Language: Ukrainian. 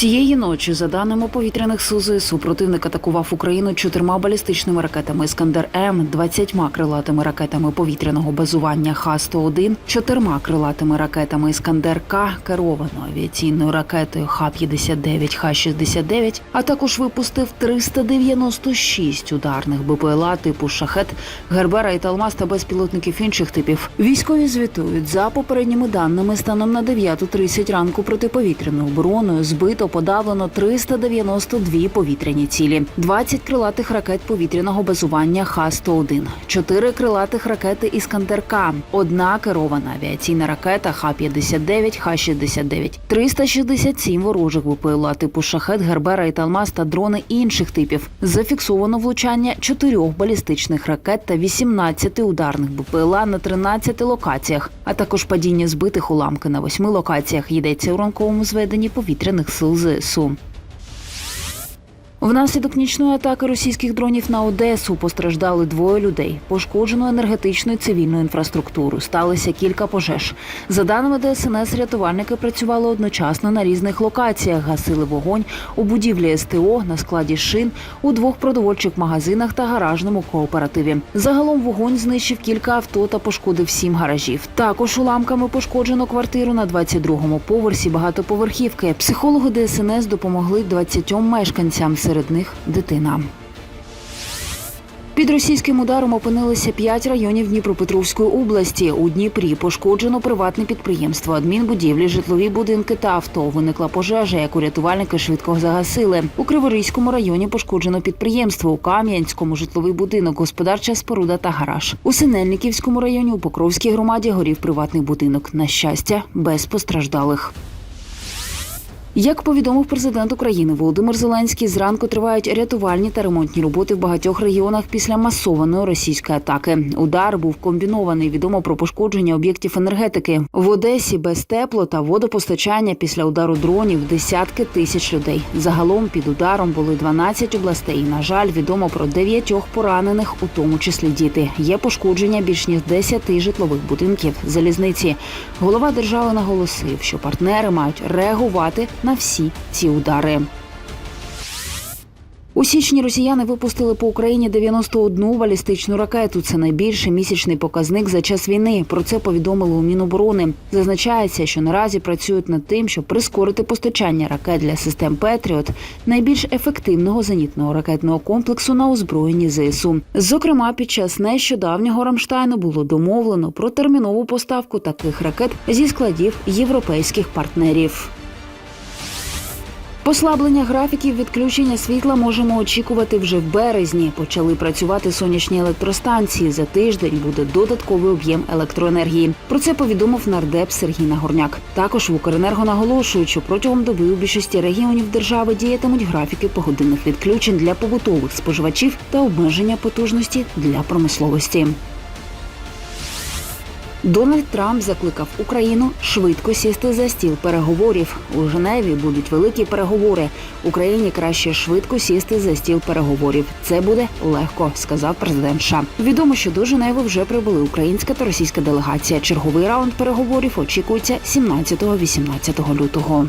Цієї ночі, за даними повітряних сил ЗСУ, противник атакував Україну чотирма балістичними ракетами Іскандер М, 20 крилатими ракетами повітряного базування Х-101, чотирма крилатими ракетами Іскандер К, керованою авіаційною ракетою Х-59, Х-69, а також випустив 396 ударних БПЛА типу Шахет, Гербера і Талмаз та безпілотників інших типів. Військові звітують за попередніми даними станом на 9.30 ранку протиповітряною обороною збито подавлено 392 повітряні цілі, 20 крилатих ракет повітряного базування Х-101, 4 крилатих ракети Іскандер К, одна керована авіаційна ракета Х-59, Х-69, 367 ворожих БПЛА типу Шахет, Гербера і Талмаз та дрони інших типів. Зафіксовано влучання чотирьох балістичних ракет та 18 ударних БПЛА на 13 локаціях, а також падіння збитих уламки на восьми локаціях. Йдеться у ранковому зведенні повітряних сил ЗСУ. Внаслідок нічної атаки російських дронів на Одесу постраждали двоє людей. Пошкоджено енергетичну і цивільну інфраструктуру. Сталося кілька пожеж. За даними ДСНС, рятувальники працювали одночасно на різних локаціях. Гасили вогонь у будівлі СТО, на складі шин, у двох продовольчих магазинах та гаражному кооперативі. Загалом вогонь знищив кілька авто та пошкодив сім гаражів. Також уламками пошкоджено квартиру на 22-му поверсі багатоповерхівки. Психологи ДСНС допомогли 20 мешканцям. Серед них дитина. Під російським ударом опинилися п'ять районів Дніпропетровської області. У Дніпрі пошкоджено приватне підприємство, адмінбудівлі, житлові будинки та авто. Виникла пожежа, яку рятувальники швидко загасили. У Криворізькому районі пошкоджено підприємство. У Кам'янському житловий будинок, господарча споруда та гараж. У Синельниківському районі у Покровській громаді горів приватний будинок. На щастя, без постраждалих. Як повідомив президент України Володимир Зеленський, зранку тривають рятувальні та ремонтні роботи в багатьох регіонах після масованої російської атаки. Удар був комбінований. Відомо про пошкодження об'єктів енергетики в Одесі без тепло та водопостачання після удару дронів десятки тисяч людей. Загалом під ударом були 12 областей. На жаль, відомо про дев'ятьох поранених, у тому числі діти. Є пошкодження більш ніж 10 житлових будинків залізниці. Голова держави наголосив, що партнери мають реагувати на всі ці удари. У січні росіяни випустили по Україні 91 балістичну ракету. Це найбільший місячний показник за час війни. Про це повідомили у Міноборони. Зазначається, що наразі працюють над тим, щоб прискорити постачання ракет для систем Петріот, найбільш ефективного зенітного ракетного комплексу на озброєнні ЗСУ. Зокрема, під час нещодавнього Рамштайну було домовлено про термінову поставку таких ракет зі складів європейських партнерів. Послаблення графіків відключення світла можемо очікувати вже в березні. Почали працювати сонячні електростанції. За тиждень буде додатковий об'єм електроенергії. Про це повідомив нардеп Сергій Нагорняк. Також в Укренерго наголошують, що протягом доби у більшості регіонів держави діятимуть графіки погодинних відключень для побутових споживачів та обмеження потужності для промисловості. Дональд Трамп закликав Україну швидко сісти за стіл переговорів. У Женеві будуть великі переговори. Україні краще швидко сісти за стіл переговорів. Це буде легко, сказав президент США. Відомо, що до Женеви вже прибули українська та російська делегація. Черговий раунд переговорів очікується 17-18 лютого.